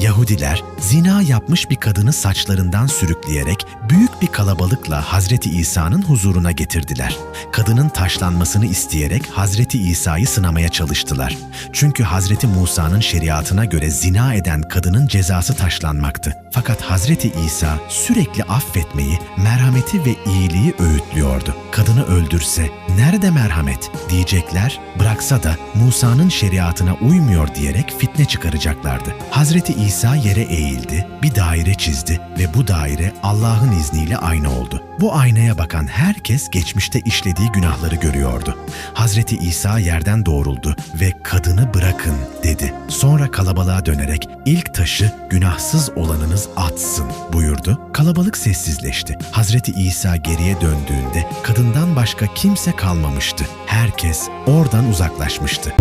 Yahudiler zina yapmış bir kadını saçlarından sürükleyerek büyük bir kalabalıkla Hazreti İsa'nın huzuruna getirdiler. Kadının taşlanmasını isteyerek Hazreti İsa'yı sınamaya çalıştılar. Çünkü Hazreti Musa'nın şeriatına göre zina eden kadının cezası taşlanmaktı. Fakat Hazreti İsa sürekli affetmeyi, merhameti ve iyiliği öğütlüyordu. Kadını öldürse nerede merhamet diyecekler, bıraksa da Musa'nın şeriatına uymuyor diyerek fitne çıkaracaklardı. Hazreti İsa yere eğildi, bir daire çizdi ve bu daire Allah'ın izniyle ayna oldu. Bu aynaya bakan herkes geçmişte işlediği günahları görüyordu. Hazreti İsa yerden doğruldu ve kadını bırakın dedi. Sonra kalabalığa dönerek ilk taşı günahsız olanınız atsın buyurdu. Kalabalık sessizleşti. Hazreti İsa geriye döndüğünde kadından başka kimse kalmamıştı. Herkes oradan uzaklaşmıştı.